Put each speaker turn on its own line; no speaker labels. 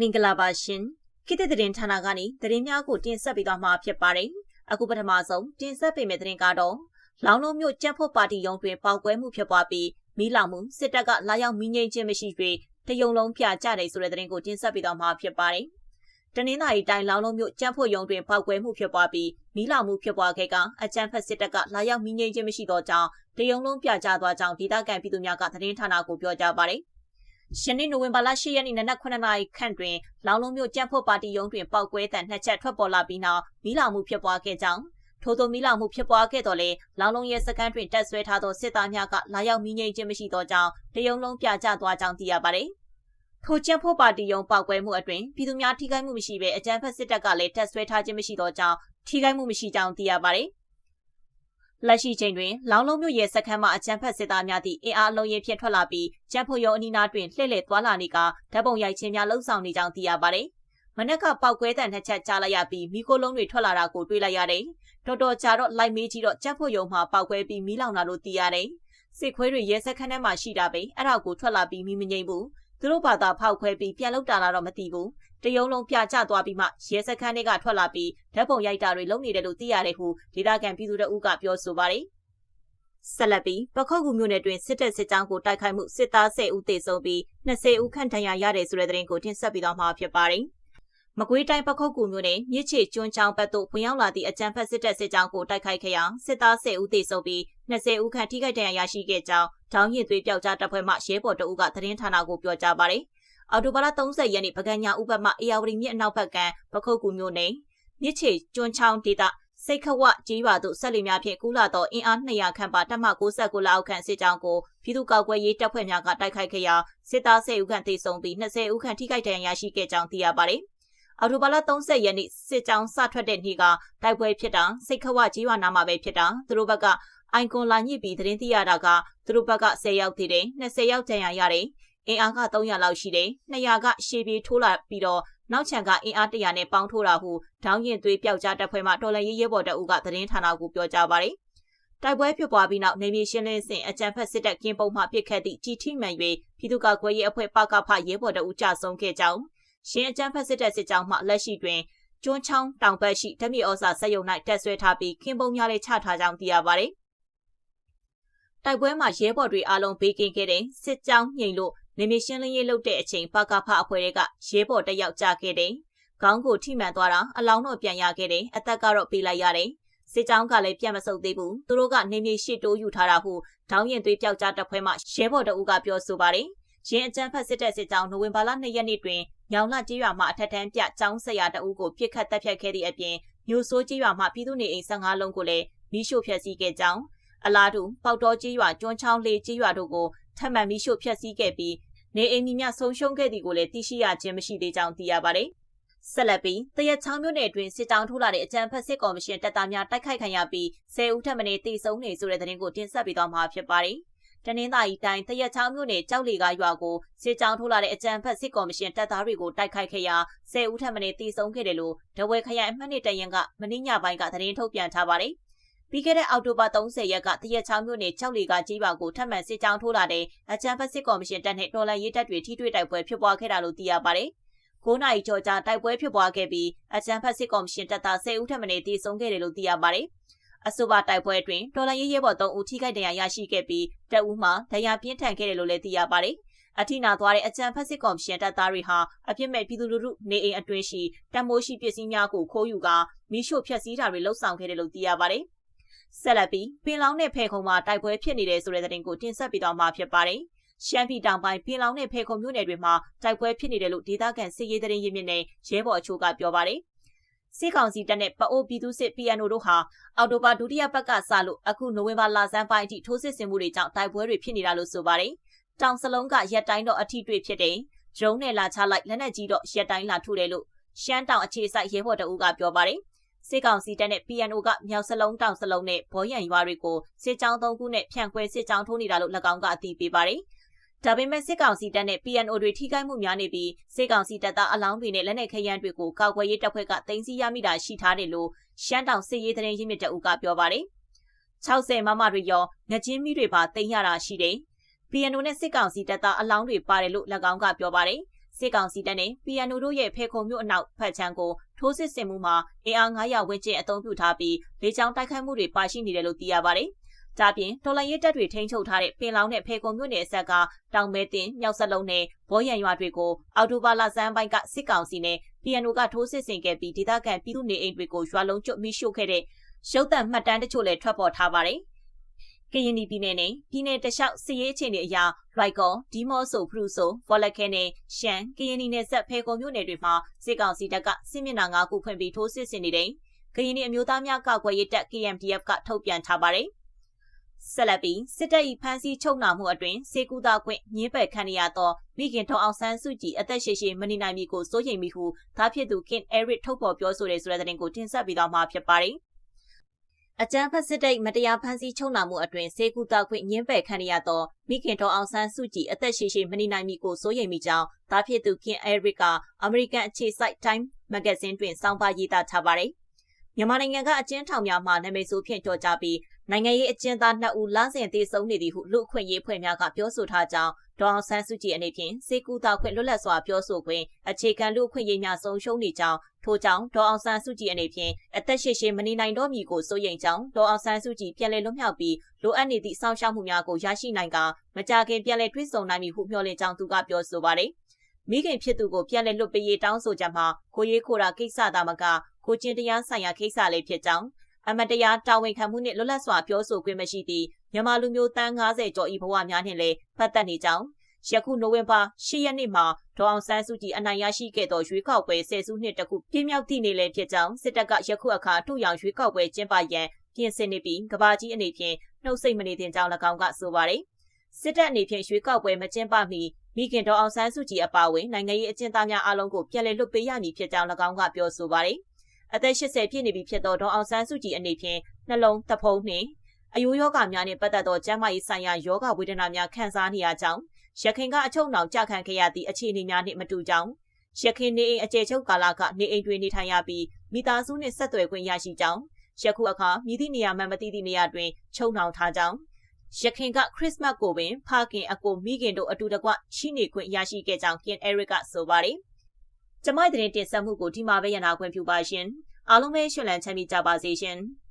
မင်္ဂလာပါရှင်ခေတ်သစ်သတင်းဌာနကနေသတင်းများကိုတင်ဆက်ပေးသွားမှာဖြစ်ပါတယ်အခုပထမဆုံးတင်ဆက်ပေးမယ့်သတင်းကတော့လောင်လုံးမြို့ကြက်ဖို့ပါတီရုံးတွင်ပေါက်ကွဲမှုဖြစ်ပွားပြီးမီးလောင်မှုစစ်တပ်ကလာရောက်မီးငိမ့်ခြင်းမရှိ၍တယုံလုံးပြကြတယ်ဆိုတဲ့သတင်းကိုတင်ဆက်ပေးသွားမှာဖြစ်ပါတယ်တနင်္သာရီတိုင်းလောင်လုံးမြို့ကြက်ဖို့ရုံးတွင်ပေါက်ကွဲမှုဖြစ်ပွားပြီးမီးလောင်မှုဖြစ်ပွားခဲ့ကအကြမ်းဖက်စစ်တပ်ကလာရောက်မီးငိမ့်ခြင်းမရှိသောကြောင့်တယုံလုံးပြကြသွားကြောင်းဒေသခံပြည်သူများကသတင်းဌာနကိုပြောကြားပါတယ် ရှနေ့နိုဝင်ဘာလ10ရက်နေ့နနက်9နာရီခန့်တွင်လောင်လုံးမြို့ကြံ့ဖို့ပါတီရုံးတွင်ပောက်ကွဲတဲ့နှစ်ချက်ထွက်ပေါ်လာပြီးနောက်မိလောင်မှုဖြစ်ပွားခဲ့ကြောင်းထို့သောမိလောင်မှုဖြစ်ပွားခဲ့တော့လေလောင်လုံးရဲ့စကန်တွင်တက်ဆွဲထားသောစစ်သားများကလာရောက်မိငိမ့်ခြင်းမရှိသောကြောင့်တရုံလုံးပြကျသွားကြောင်းသိရပါတယ်။ထိုကြံ့ဖို့ပါတီရုံးပောက်ကွဲမှုအတွင်ပြည်သူများထိခိုက်မှုမရှိဘဲအကြမ်းဖက်စစ်တပ်ကလည်းတက်ဆွဲထားခြင်းမရှိသောကြောင့်ထိခိုက်မှုမရှိကြောင်းသိရပါတယ်။ လက်ရှိချိန်တွင်လောင်လုံးမြို့ရဲ့စခန်းမှာအကြမ်းဖက်စစ်သားများသည့်အင်အားလုံးရင်ဖြင့်ထွက်လာပြီးကျန်းဖို့ရုံအနီးနားတွင်လှည့်လည်သွားလာနေကဓာတ်ပုံရိုက်ခြင်းများလှုပ်ဆောင်နေကြောင်းသိရပါတယ်။မနက်ကပောက်ကွဲတဲ့နှစ်ချက်ကြားလိုက်ရပြီးမိခိုးလုံးတွေထွက်လာတာကိုတွေ့လိုက်ရတယ်။တော်တော်ကြာတော့လိုက်မေးကြည့်တော့ကျန်းဖို့ရုံမှာပောက်ကွဲပြီးမီးလောင်လာလို့သိရတယ်။စစ်ခွေးတွေရဲစခန်းထဲမှာရှိတာပဲအဲ့ဒါကိုထွက်လာပြီးမီးမငိမ့်ဘူး။သူတို့ဘာသာဖောက်ခွဲပြီးပြန်လောက်တာလာတော့မသိဘူး တရုံလုံးပြကျသွားပြီးမှရဲစခန်းတွေကထွက်လာပြီးဓာတ်ပုံရိုက်တာတွေလုပ်နေတယ်လို့သိရတယ်ဟုဒေသခံပြည်သူတို့ကပြောဆိုပါတယ်ဆက်လက်ပြီးပခုတ်ကူမြို့နယ်တွင်စစ်တပ်စစ်ကြောင်းကိုတိုက်ခိုက်မှုစစ်သား10ဦးသေဆုံးပြီး20ဦးခန့်ဒဏ်ရာရတယ်ဆိုတဲ့သတင်းကိုတင်ဆက်ပေးသွားမှာဖြစ်ပါတယ်။မကွေးတိုင်းပခုတ်ကူမြို့နယ်မြစ်ချေကျွန်းချောင်းဘက်သို့ဝင်ရောက်လာသည့်အကြမ်းဖက်စစ်တပ်စစ်ကြောင်းကိုတိုက်ခိုက်ခဲ့ရာစစ်သား10ဦးသေဆုံးပြီး20ဦးခန့်ထိခိုက်ဒဏ်ရာရရှိခဲ့ကြောင်းတောင်းရင်သွေးပြောက်ကြားတပ်ဖွဲ့မှရဲဘော်တအုပ်ကသတင်းဌာနကိုပြောကြားပါတယ်။ အော်တိုဘာလ30ရက်နေ့ပကံညာဥပတ်မှအေယာဝတီမြစ်အနောက်ဘက်ကပခုတ်ကူမြို့နယ်မြစ်ချေကျွန်းချောင်းဒေသစိတ်ခဝကြေးရွာသို့ဆက်လီများဖြင့်ကူးလာသောအင်အား200ခန့်ပါတပ်မ69လောက်ခန့်စစ်ကြောင်းကိုပြည်သူ့ကောက်ွယ်ရေးတပ်ဖွဲ့များကတိုက်ခိုက်ခဲ့ရာစစ်သား10ဦးခန့်သေဆုံးပြီး20ဦးခန့်ထိခိုက်ဒဏ်ရာရရှိခဲ့ကြောင်းသိရပါတယ်။အော်တိုဘာလ30ရက်နေ့စစ်ကြောင်းစထွက်တဲ့နေ့ကတိုက်ပွဲဖြစ်တာစိတ်ခဝကြေးရွာနာမှာပဲဖြစ်တာသူတို့ဘက်ကအိုင်ကွန်လာညစ်ပြီးသတင်းသိရတာကသူတို့ဘက်က10ယောက်သေးတယ်20ယောက်ဒဏ်ရာရတယ် အင်အားက300လောက်ရှိတယ်200ကရှေ့ပြေးထိုးလာပြီးတော့နောက်ချန်ကအင်အားတရာနဲ့ပေါင်းထိုးတာဟုဒေါင်းရင်သွေးပျောက်ကြားတပ်ဖွဲ့မှတော်လန်ရေးရဲဘော်တပ်ဦးကသတင်းဌာနကိုပြောကြားပါတယ်။တိုက်ပွဲဖြစ်ပွားပြီးနောက်နေမြေရှင်းလင်းစဉ်အကြံဖက်စစ်တပ်ကင်းပုံမှပစ်ခတ်သည့်ကြီးထိမှန်၍ပြည်သူ့ကာကွယ်ရေးအဖွဲ့ပကဖရဲဘော်တပ်ဦးကြဆုံးခဲ့ကြောင်းရှင်းအကြံဖက်စစ်တပ်စစ်ကြောင်းမှလက်ရှိတွင်ကျွန်းချောင်းတောင်ဘက်ရှိဓမြဩစာစက်ရုံ၌တက်ဆွဲထားပြီးခင်းပုံများလည်းချထားကြောင်းသိရပါတယ်။တိုက်ပွဲမှာရဲဘော်တွေအားလုံးဘေးကင်းခဲ့တဲ့စစ်ကြောင်းညိန်လို့ နေမရှင်းလင်းရေးလုပ်တဲ့အချိန်ပကဖအဖွဲ့တွေကရဲဘော်တယောက်ကြခဲ့တယ်။ခေါင်းကိုထိမှန်သွားတာအလောင်းတော့ပြန်ရခဲ့တယ်။အသက်ကတော့ပေးလိုက်ရတယ်။စစ်ကြောင်းကလည်းပြန်မဆုတ်သေးဘူး။သူတို့ကနေမြေရှစ်တိုးယူထားတာဟုဒေါင်းရင်သွေးပြောက်ကြားတပ်ဖွဲ့မှရဲဘော်တအုပ်ကပြောဆိုပါတယ်။ရင်းအကြမ်းဖက်စစ်တပ်စစ်ကြောင်းနိုဝင်ဘာလ2ရက်နေ့တွင်ညောင်လှကျေးရွာမှအထက်တန်းပြကျောင်းဆရာတအုပ်ကိုပြစ်ခတ်တပ်ဖြတ်ခဲ့သည့်အပြင်မျိုးစိုးကျေးရွာမှပြည်သူနေအိမ်15လုံးကိုလည်းမိရှို့ဖျက်ဆီးခဲ့ကြောင်းအလားတူပေါတော်ကျေးရွာကျွန်းချောင်းလေးကျေးရွာတို့ကိုထပ်မံမိရှို့ဖျက်ဆီးခဲ့ပြီး နေအိမ်မိများဆုံးရှုံးခဲ့သည်ကိုလည်းသိရှိရခြင်းမရှိသေးကြောင်းသိရပါတယ်။ဆက်လက်ပြီးတရချောင်းမြို့နယ်အတွင်းစစ်တောင်းထိုးလာတဲ့အကြံဖက်စစ်ကော်မရှင်တပ်သားများတိုက်ခိုက်ခံရပြီး10ဦးထပ်မံတေဆုံးနေဆိုတဲ့သတင်းကိုတင်ဆက်ပေးသွားမှာဖြစ်ပါတယ်။တနင်္သာရီတိုင်းတရက်ချောင်းမြို့နယ်ကြောက်လီကရွာကိုစစ်ကြောင်းထိုးလာတဲ့အကြံဖက်စစ်ကော်မရှင်တပ်သားတွေကိုတိုက်ခိုက်ခဲ့ရာ10ဦးထပ်မံတေဆုံးခဲ့တယ်လို့ဒဝဲခရိုင်အမှတ်နှစ်တရင်ကမင်းညပိုင်းကသတင်းထုတ်ပြန်ထားပါတယ်။ ပြီးခဲ့တဲ့အောက်တိုဘာ30ရက်ကတရက်ချောင်းမြို့နယ်ကြောက်လီကကြီးပါကိုထပ်မံစစ်ကြောင်းထိုးလာတဲ့အကြံဖက်စစ်ကော်မရှင်တပ်နဲ့တော်လန်ရေးတပ်တွေထိတွေ့တိုက်ပွဲဖြစ်ပွားခဲ့တာလို့သိရပါတယ်။9နာရီကျော်ကြာတိုက်ပွဲဖြစ်ပွားခဲ့ပြီးအကြံဖက်စစ်ကော်မရှင်တပ်သား10ဦးထပ်မံတေဆုံးခဲ့တယ်လို့သိရပါတယ်။အဆိုပါတိုက်ပွဲအတွင်းတော်လန်ရေးရဲဘော်3ဦးထိခိုက်ဒဏ်ရာရရှိခဲ့ပြီးတအူးမှာဒဏ်ရာပြင်းထန်ခဲ့တယ်လို့လည်းသိရပါတယ်။အထိနာသွားတဲ့အကြံဖက်စစ်ကော်မရှင်တပ်သားတွေဟာအပြစ်မဲ့ပြည်သူလူထုနေအိမ်အတွင်းရှိတမိုးရှိပစ္စည်းများကိုခိုးယူကာမိရှို့ဖျက်ဆီးတာတွေလှုပ်ဆောင်ခဲ့တယ်လို့သိရပါတယ်။ ဆက်လက်ပြီးပင်လောင်းနဲ့ဖဲခုံမှာတိုက်ပွဲဖြစ်နေတဲ့ဆိုတဲ့သတင်းကိုတင်ဆက်ပေးသွားမှာဖြစ်ပါတယ်။ရှမ်းပြည်တောင်ပိုင်းပင်လောင်းနဲ့ဖဲခုံမြို့နယ်တွေမှာတိုက်ပွဲဖြစ်နေတယ်လို့ဒေသခံစစ်ရေးသတင်းရင်းမြစ်နဲ့ရဲဘော်အချို့ကပြောပါတယ်။စစ်ကောင်စီတပ်နဲ့ပအိုးပြည်သူစစ် PNO တို့ဟာအော်တိုဘာဒုတိယပတ်ကစလို့အခုနိုဝင်ဘာလဆန်းပိုင်းအထိထိုးစစ်ဆင်မှုတွေကြောင့်တိုက်ပွဲတွေဖြစ်နေတာလို့ဆိုပါတယ်။တောင်စလုံးကရက်တိုင်းတော့အထီးတွေ့ဖြစ်တယ်။ဂျုံနဲ့လာချလိုက်လက်နက်ကြီးတော့ရက်တိုင်းလာထုတယ်လို့ရှမ်းတောင်အခြေစိုက်ရဲဘော်တအုပ်ကပြောပါတယ်။ စစ်ကောင်စီတပ်နဲ့ PNO ကမြောက်စလုံးတောင်စလုံးနဲ့ဘောရန်ရွာတွေကိုစစ်ကြောင်းသုံးခုနဲ့ဖြန့်ခွဲစစ်ကြောင်းထိုးနေတာလို့၎င်းကအသိပေးပါတယ်။ဒါပေမဲ့စစ်ကောင်စီတပ်နဲ့ PNO တွေထိခိုက်မှုများနေပြီးစစ်ကောင်စီတပ်သားအလောင်းတွေနဲ့လက်နက်ခဲယမ်းတွေကိုကာကွယ်ရေးတပ်ဖွဲ့ကတင်စီရမိတာရှိထားတယ်လို့ရှမ်းတောင်စစ်ရေးသတင်းရင်းမြစ်တအုပ်ကပြောပါတယ်။60မမတွေရောငချင်းမီတွေပါတင်ရတာရှိတယ်။ PNO နဲ့စစ်ကောင်စီတပ်သားအလောင်းတွေပါတယ်လို့၎င်းကပြောပါတယ်။စစ်ကောင်စီတပ်နဲ့ PNO တို့ရဲ့ဖေခုံမြို့အနောက်ဖက်ချမ်းကို ထိုးစစ်ဆင်မှုမှာအင်အား900ဝန်းကျင်အသုံးပြုထားပြီးလေကြောင်းတိုက်ခိုက်မှုတွေပါရှိနေတယ်လို့သိရပါတယ်။ဒါပြင်တော်လိုင်းရဲတပ်တွေထိန်းချုပ်ထားတဲ့ပင်လောင်နဲ့ဖေကုံမြို့နယ်အဆက်ကတောင်မဲတင်မြောက်စလုံးနဲ့ဘောရံရွာတွေကိုအော်တိုဘာလဆန်းပိုင်းကစစ်ကောင်စီနဲ့ PNO ကထိုးစစ်ဆင်ခဲ့ပြီးဒေသခံပြည်သူနေအိမ်တွေကိုရွာလုံးကျွတ်မိရှို့ခဲ့တဲ့ရုပ်သံမှတ်တမ်းတချို့လည်းထွက်ပေါ်ထားပါတယ်။ ကရင်ပြည်နယ်နဲ့ပြည်နယ်တလျှောက်စစ်ရေးအခြေအနေအရရိုက်ကော်ဒီမော့ဆိုဖရူဆိုဖော်လက်ခဲနဲ့ရှမ်းကရင်နယ်ဆက်ဖဲကုံမြို့နယ်တွေမှာစစ်ကောင်စီတပ်ကစစ်မျက်နှာ၅ခုဖွင့်ပြီးထိုးစစ်ဆင်နေတယ်။ကရင်အမျိုးသားများကာကွယ်ရေးတပ် KMDF ကထုတ်ပြန်ထားပါတယ်။ဆက်လက်ပြီးစစ်တပ်၏ဖမ်းဆီးချုပ်နှောင်မှုအတွင်စေကူတာခွင့်ညင်းပယ်ခံရသောမိခင်ထုံအောင်ဆန်းစုကြည်အသက်ရှည်ရှည်မနေနိုင်မီကိုစိုးရိမ်မိဟုသားဖြစ်သူခင်အဲရစ်ထုတ်ဖော်ပြောဆိုတဲ့ဆိုတဲ့သတင်းကိုတင်ဆက်ပေးသွားမှာဖြစ်ပါတယ်။ အကြမ်းဖက်စစ်တပ်မတရားဖမ်းဆီးချုပ်နှောင်မှုအတွင်စေကူတာခွင့်ညှင်းပယ်ခံရသောမိခင်တော်အောင်ဆန်းစုကြည်အသက်ရှိရှိမနေနိုင်မီကိုစိုးရိမ်မိကြောင်းသားဖြစ်သူခင်အဲရစ်ကအမေရိကန်အခြေစိုက် Time မဂ္ဂဇင်းတွင်စောင်းပါရေးသားထားပါတယ်။မြန်မာနိုင်ငံကအကျဉ်းထောင်များမှနာမည်ဆိုဖြင့်ကြော်ကြပြီးနိုင်ငံရေးအကျဉ်းသား2ဦးလမ်းစဉ်သေးဆုံးနေသည်ဟုလူအခွင့်ရေးဖွဲ့များကပြောဆိုထားကြောင်း ဒေါအောင်ဆန်းစုကြည်အနေဖြင့်စေကူတာခွင့်လွတ်လပ်စွာပြောဆိုခွင့်အခြေခံလူအခွင့်ရေးများဆုံးရှုံးနေကြောင်းထို့ကြောင့်ဒေါအောင်ဆန်းစုကြည်အနေဖြင့်အသက်ရှည်ရှည်မနေနိုင်တော့မီကိုစိုးရိမ်ကြောင်းဒေါအောင်ဆန်းစုကြည်ပြန်လည်လွတ်မြောက်ပြီးလိုအပ်နေသည့်စောင့်ရှောက်မှုများကိုရရှိနိုင်ကမကြခင်ပြန်လည်တွင်းဆုံနိုင်မည်ဟုမျှော်လင့်ကြောင်းသူကပြောဆိုပါတယ်မိခင်ဖြစ်သူကိုပြန်လည်လွတ်ပေးရေးတောင်းဆိုချက်မှာကိုရေးခိုတာကိစ္စသာမကကိုကျင်တရားဆိုင်ရာကိစ္စလေးဖြစ်ကြောင်းအမတရားတာဝန်ခံမှုနှင့်လွတ်လပ်စွာပြောဆိုခွင့်မရှိသည့် မြန်မာလူမျိုးတန်း90ကျော်ဤဘဝများနှင့်လည်းဖတ်သက်နေကြောင်းယခုနိုဝင်ဘာ10ရက်နေ့မှာဒေါအောင်ဆန်းစုကြည်အနိုင်ရရှိခဲ့သောရွေးကောက်ပွဲဆယ်စုနှစ်တခုပြင်းမြောက်သည့်နေ့လည်းဖြစ်ကြောင်းစစ်တပ်ကယခုအခါထုတ်ရောင်ရွေးကောက်ပွဲကျင်းပရန်ပြင်ဆင်နေပြီးကဘာကြီးအနေဖြင့်နှုတ်ဆက်မနေသင့်ကြောင်း၎င်းကဆိုပါတယ်စစ်တပ်အနေဖြင့်ရွေးကောက်ပွဲမကျင်းပမီမိခင်တော်အောင်ဆန်းစုကြည်အပါအဝင်နိုင်ငံရေးအကျဉ်းသားများအားလုံးကိုပြန်လည်လွတ်ပေးရမည်ဖြစ်ကြောင်း၎င်းကပြောဆိုပါတယ်အသက်80ပြည့်နေပြီဖြစ်သောဒေါအောင်ဆန်းစုကြည်အနေဖြင့်နှလုံးတဖုံးနှင့် အယိုးယောဂများနှင့်ပတ်သက်သောကျန်းမာရေးဆိုင်ရာယောဂဝေဒနာများခံစားနေရကြောင်းရခင်ကအချုပ်နှောင်ကြခံခဲ့ရသည့်အခြေအနေများနှင့်မတူကြောင်းရခင်နေအိမ်အကျယ်ချုပ်ကာလကနေအိမ်တွင်နေထိုင်ရပြီးမိသားစုနှင့်ဆက်သွယ်ခွင့်ရရှိကြောင်းယခုအခါမြည်သည့်နေရာမှမသိသည့်နေရာတွင်ချုပ်နှောင်ထားကြောင်းရခင်ကခရစ်မတ်ကိုပင်ဖခင်အကိုမိခင်တို့အတူတကွရှိနေခွင့်ရရှိခဲ့ကြောင်းကင်အဲရစ်ကဆိုပါတယ်။ကျမတဲ့တင်ဆက်မှုကိုဒီမှာပဲရနာခွင့်ပြုပါရှင်။အားလုံးပဲရှင်လန်းချမ်းမြေ့ကြပါစေရှင်။